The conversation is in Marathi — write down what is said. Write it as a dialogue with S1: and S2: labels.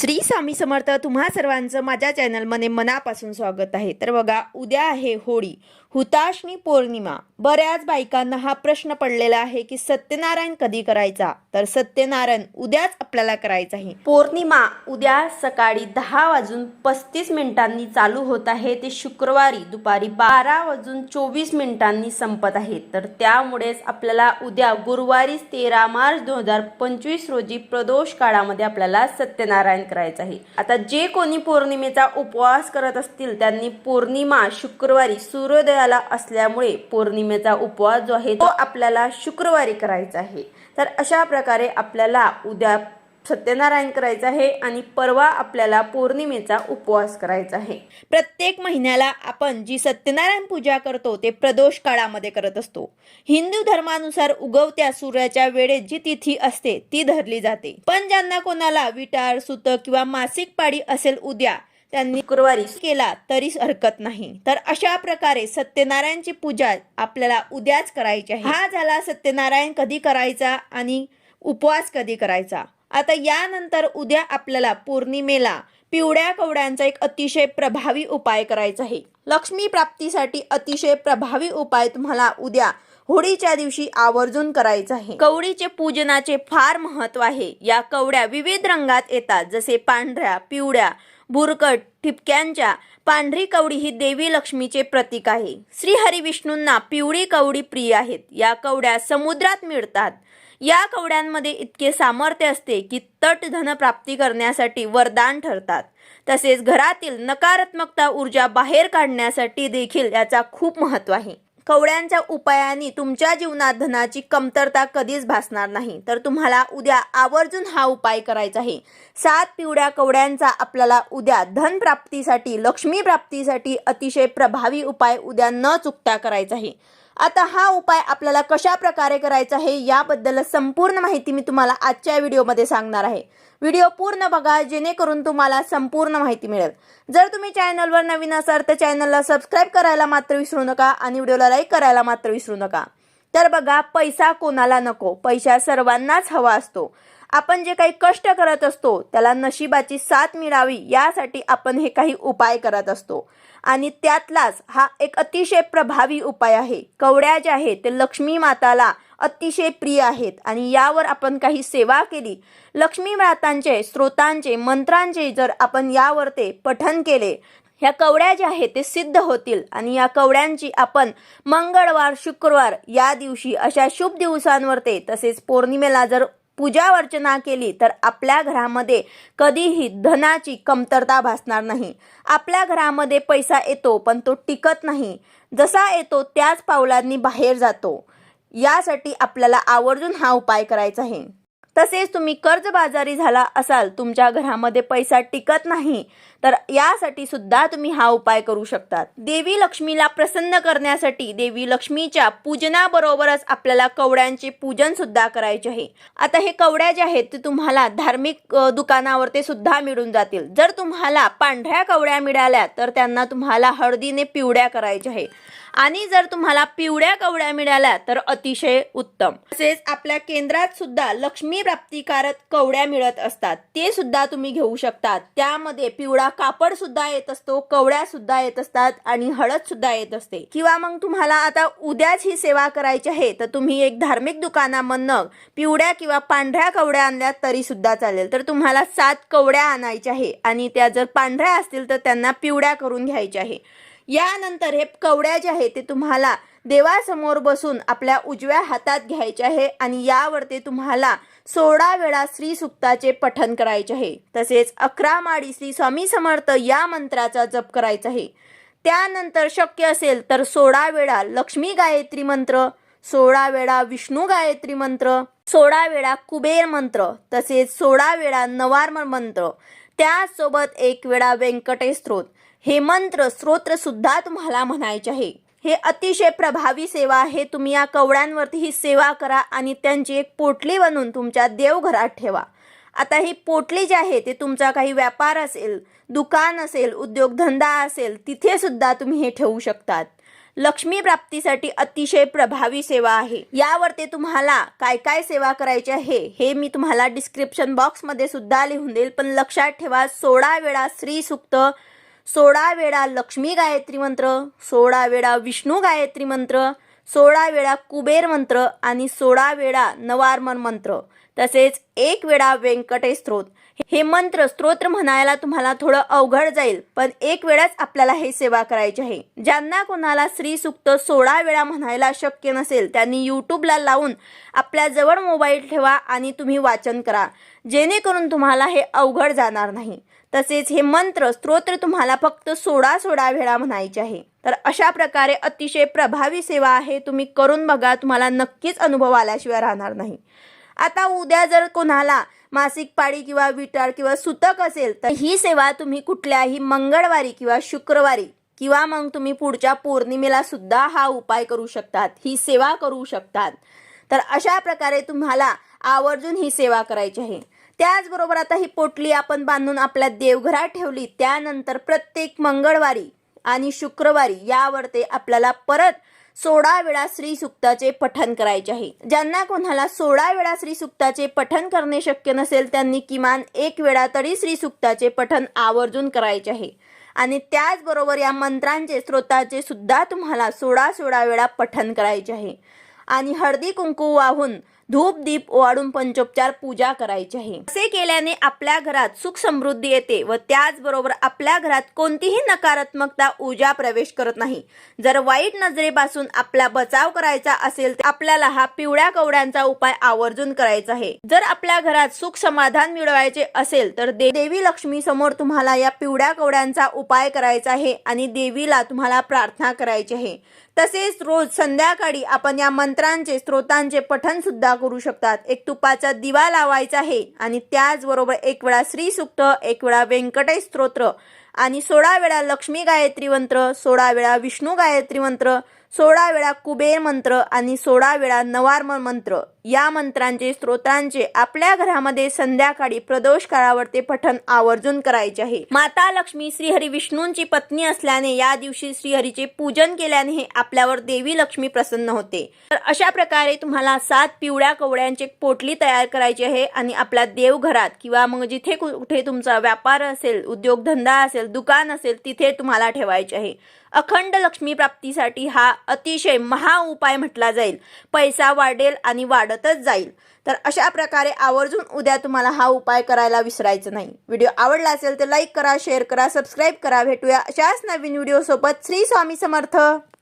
S1: श्री स्वामी समर्थ तुम्हा सर्वांचं माझ्या चॅनलमध्ये मनापासून स्वागत आहे. तर बघा उद्या आहे होळी हुताशनी पौर्णिमा. बऱ्याच बायकांना हा प्रश्न पडलेला आहे की सत्यनारायण कधी करायचा? तर सत्यनारायण उद्याच आपल्याला करायचं आहे.
S2: पौर्णिमा उद्या सकाळी दहा वाजून पस्तीस मिनिटांनी चालू होत आहे. ते शुक्रवारी दुपारी बारा वाजून चोवीस मिनिटांनी संपत आहे. तर त्यामुळेच आपल्याला उद्या गुरुवारीच तेरा मार्च दोन हजार पंचवीस रोजी प्रदोष काळामध्ये आपल्याला सत्यनारायण करायचं आहे आता जे कोणी पौर्णिमेचा उपवास करत असतील त्यांनी पौर्णिमा शुक्रवारी सूर्योदयाला असल्यामुळे पौर्णिमेचा उपवास जो आहे तो आपल्याला शुक्रवारी करायचा आहे. तर अशा प्रकारे आपल्याला उद्या सत्यनारायण करायचं आहे आणि परवा आपल्याला पौर्णिमेचा उपवास करायचा आहे.
S1: प्रत्येक महिन्याला आपण जी सत्यनारायण पूजा करतो ते प्रदोष काळामध्ये करत असतो. हिंदू धर्मानुसार उगवत्या सूर्याच्या वेळेत जी तिथी असते ती धरली जाते. पण ज्यांना कोणाला विटार सुत किंवा मासिक पाळी असेल उद्या त्यांनी
S2: शुक्रवारी
S1: केला तरी हरकत नाही. तर अशा प्रकारे सत्यनारायणची पूजा आपल्याला उद्याच करायची आहे. हा झाला सत्यनारायण कधी करायचा आणि उपवास कधी करायचा? आता यानंतर उद्या आपल्याला पौर्णिमेला पिवळ्या कवड्यांचा एक अतिशय प्रभावी उपाय करायचा आहे. लक्ष्मी प्राप्तीसाठी अतिशय प्रभावी उपाय तुम्हाला उद्या होळीच्या दिवशी आवर्जून करायचं आहे. कवडीचे पूजनाचे फार महत्त्व आहे. या कवड्या विविध रंगात येतात. जसे पांढऱ्या पिवळ्या बुरकट ठिपक्यांच्या पांढरी कवडी ही देवी लक्ष्मीचे प्रतीक आहे. श्री हरी विष्णूंना पिवळी कवडी प्रिय आहेत. या कवड्या समुद्रात मिळतात. या कवड्यांमध्ये इतके सामर्थ्य असते की तट धन प्राप्ती करण्यासाठी वरदान ठरतात. तसेच घरातील नकारात्मकता ऊर्जा बाहेर काढण्यासाठी देखील याचा खूप महत्त्व आहे. कवड्यांच्या उपायाने तुमच्या जीवनात धनाची कमतरता कधीच भासणार नाही. तर तुम्हाला उद्या आवर्जून हा उपाय करायचा आहे. सात पिवळ्या कवड्यांचा आपल्याला उद्या धन प्राप्तीसाठी लक्ष्मी प्राप्तीसाठी अतिशय प्रभावी उपाय उद्या न चुकता करायचा आहे. आता हा उपाय आपल्याला कशा प्रकारे करायचा आहे याबद्दल संपूर्ण माहिती मी तुम्हाला आजच्या व्हिडिओमध्ये सांगणार आहे. व्हिडिओ पूर्ण बघा जेणेकरून तुम्हाला संपूर्ण माहिती मिळेल. जर तुम्ही चॅनलवर नवीन असाल तर चॅनलला सबस्क्राईब करायला मात्र विसरू नका आणि व्हिडिओला लाईक करायला मात्र विसरू नका. तर बघा पैसा कोणाला नको? पैसा सर्वांनाच हवा असतो. आपण जे काही कष्ट करत असतो त्याला नशिबाची साथ मिळावी यासाठी आपण हे काही उपाय करत असतो. आणि त्यातलाच हा एक अतिशय प्रभावी उपाय आहे. कवड्या ज्या आहेत ते लक्ष्मी माताला अतिशय प्रिय आहेत. आणि यावर आपण काही सेवा केली. लक्ष्मी मातांचे स्रोतांचे मंत्रांचे जर आपण यावर ते पठन केले ह्या कवड्या ज्या आहेत ते सिद्ध होतील. आणि या कवड्यांची आपण मंगळवार शुक्रवार या दिवशी अशा शुभ दिवसांवर ते तसेच पौर्णिमेला जर पूजा अर्चना केली तर आपल्या घरामध्ये कधीही धनाची कमतरता भासणार नाही. आपल्या घरामध्ये पैसा येतो पण तो टिकत नाही. जसा येतो त्याच पावलांनी बाहेर जातो. यासाठी आपल्याला आवर्जून हा उपाय करायचा आहे. तसेच तुम्ही कर्जबाजारी झाला असाल तुमच्या घरामध्ये पैसा टिकत नाही तर यासाठी सुद्धा तुम्ही हा उपाय करू शकतात. देवी लक्ष्मीला प्रसन्न करण्यासाठी देवी लक्ष्मीच्या पूजनाबरोबरच आपल्याला कवड्यांचे पूजन सुद्धा करायचे आहे. आता हे कवड्या ज्या आहेत ते तुम्हाला धार्मिक दुकानावर ते सुद्धा मिळून जातील. जर तुम्हाला पांढऱ्या कवड्या मिळाल्या तर त्यांना तुम्हाला हळदीने पिवड्या करायच्या आहे. आणि जर तुम्हाला पिवळ्या कवड्या मिळाल्या तर अतिशय उत्तम. तसेच आपल्या केंद्रात सुद्धा लक्ष्मी प्राप्तिकारक कवड्या मिळत असतात. ते सुद्धा तुम्ही घेऊ शकता त्यामध्ये पिवळा कापड सुद्धा येत असतो कवड्या सुद्धा येत असतात आणि हळद सुद्धा येत असते. किंवा मग तुम्हाला आता उद्याच ही सेवा करायची आहे तर तुम्ही एक धार्मिक दुकानामधनं पिवळ्या किंवा पांढऱ्या कवड्या आणल्या तरी सुद्धा चालेल. तर तुम्हाला सात कवड्या आणायच्या आहे आणि त्या जर पांढऱ्या असतील तर त्यांना पिवळ्या करून घ्यायच्या आहे. यानंतर हे कवड्या जे आहे ते तुम्हाला देवासमोर बसून आपल्या उजव्या हातात घ्यायचे आहे आणि यावरती तुम्हाला सोळा वेळा श्री सुक्ताचे पठन करायचे आहे. तसेच अकरा माडी श्री स्वामी समर्थ या मंत्राचा जप करायचा आहे. त्यानंतर शक्य असेल तर सोळा वेळा लक्ष्मी गायत्री मंत्र सोळा वेळा विष्णू गायत्री मंत्र सोळा वेळा कुबेर मंत्र तसेच सोळा वेळा नवार्म मंत्र. त्याचसोबत एक वेळा व्यंकटेश स्त्रोत हे मंत्र स्तोत्र सुद्धा तुम्हाला म्हणायचे आहे. हे अतिशय प्रभावी सेवा आहे. तुम्ही या कवड्यांवरती ही सेवा करा आणि त्यांची एक पोटली बनवून तुमच्या देवघरात ठेवा. आता ही पोटली जी आहे ते तुमचा काही व्यापार असेल दुकान असेल उद्योगधंदा असेल तिथे सुद्धा तुम्ही हे ठेवू शकतात. लक्ष्मी प्राप्तीसाठी अतिशय प्रभावी सेवा आहे. यावर ते तुम्हाला काय काय सेवा करायची आहे हे मी तुम्हाला डिस्क्रिप्शन बॉक्समध्ये सुद्धा लिहून देईल. पण लक्षात ठेवा सोळा वेळा श्री सुक्त सोळा वेळा लक्ष्मी गायत्री मंत्र सोळा वेळा विष्णू गायत्री मंत्र सोळा वेळा कुबेर मंत्र आणि सोळा वेळा नवारमन मंत्र. तसेच एक वेळा व्यंकटेश स्त्रोत हे मंत्र स्तोत्र म्हणायला तुम्हाला थोडं अवघड जाईल पण एक वेळाच आपल्याला हे सेवा करायची आहे. ज्यांना कोणाला श्री सुक्त सोळा वेळा म्हणायला शक्य नसेल त्यांनी यूट्यूबला लावून आपल्या जवळ मोबाईल ठेवा आणि तुम्ही वाचन करा. जेणेकरून तुम्हाला हे अवघड जाणार नाही. तसेच हे मंत्र स्तोत्र तुम्हाला फक्त सोळा सोळा वेळा म्हणायचे आहे. तर अशा प्रकारे अतिशय प्रभावी सेवा आहे तुम्ही करून बघा तुम्हाला नक्कीच अनुभव आल्याशिवाय राहणार नाही. आता उद्या जर कोणाला मासिक पाळी किंवा विटाळ किंवा सुतक असेल तर ही सेवा तुम्ही कुठल्याही मंगळवारी किंवा शुक्रवारी किंवा मग तुम्ही पुढच्या पौर्णिमेला सुद्धा हा उपाय करू शकतात ही सेवा करू शकतात. तर अशा प्रकारे तुम्हाला आवर्जून ही सेवा करायची आहे. त्याचबरोबर आता ही पोटली आपण बांधून आपल्या देवघरात ठेवली त्यानंतर प्रत्येक मंगळवारी आणि शुक्रवारी यावर ते आपल्याला परत सोळा वेळा श्री सुक्ताचे पठन करायचे आहे. ज्यांना कोणाला सोळा वेळा श्री सुक्ताचे पठन करणे शक्य नसेल त्यांनी किमान एक वेळा तरी श्री सुक्ताचे पठन आवर्जून करायचे आहे. आणि त्याचबरोबर या मंत्रांचे स्रोताचे सुद्धा तुम्हाला सोळा सोळा वेळा पठन करायचे आहे. आणि हळदी कुंकू वाहून धूप दीप ओवाळून पंचोपचार पूजा करायची आहे. असे केल्याने आपल्या घरात सुख समृद्धी येते व त्याचबरोबर आपल्या घरात कोणतीही नकारात्मकता ऊर्जा प्रवेश करत नाही. जर वाईट नजरेपासून आपला बचाव करायचा असेल तर आपल्याला हा पिवळ्या कवड्यांचा उपाय आवर्जून करायचा आहे. जर आपल्या घरात सुख समाधान मिळवायचे असेल तर दे- देवी लक्ष्मी समोर तुम्हाला या पिवळ्या कवड्यांचा उपाय करायचा आहे आणि देवीला तुम्हाला प्रार्थना करायची आहे. तसेच रोज संध्याकाळी आपण या मंत्रांचे स्त्रोतांचे पठन सुद्धा करू शकतात. एक तुपाचा दिवा लावायचा आहे आणि त्याचबरोबर एक वेळा श्रीसुक्त एक वेळा व्यंकटेश स्तोत्र आणि सोळा वेळा लक्ष्मी गायत्री मंत्र सोळा वेळा विष्णू गायत्री मंत्र सोळा वेळा कुबेर मंत्र आणि सोळा वेळा नवार्म मंत्र. या मंत्रांचे स्त्रोतांचे आपल्या घरामध्ये संध्याकाळी प्रदोष काळावर ते पठण आवर्जून करायचे आहे. माता लक्ष्मी श्रीहरी विष्णूंची पत्नी असल्याने या दिवशी श्रीहरीचे पूजन केल्याने हे आपल्यावर देवी लक्ष्मी प्रसन्न होते. तर अशा प्रकारे तुम्हाला सात पिवळ्या कवड्यांचे पोटली तयार करायची आहे आणि आपल्या देवघरात किंवा मग जिथे कुठे तुमचा व्यापार असेल उद्योगधंदा असेल दुकान असेल तिथे तुम्हाला ठेवायचे आहे. अखंड लक्ष्मी प्राप्तीसाठी हा अतिशय महा उपाय म्हटला जाईल. पैसा वाढेल आणि वाढतच जाईल. तर अशा प्रकारे आवर्जून उद्या तुम्हाला हा उपाय करायला विसरायचं नाही. व्हिडिओ आवडला असेल तर लाईक करा शेअर करा सबस्क्राईब करा. भेटूया अशाच नवीन व्हिडिओसोबत. श्री स्वामी समर्थ.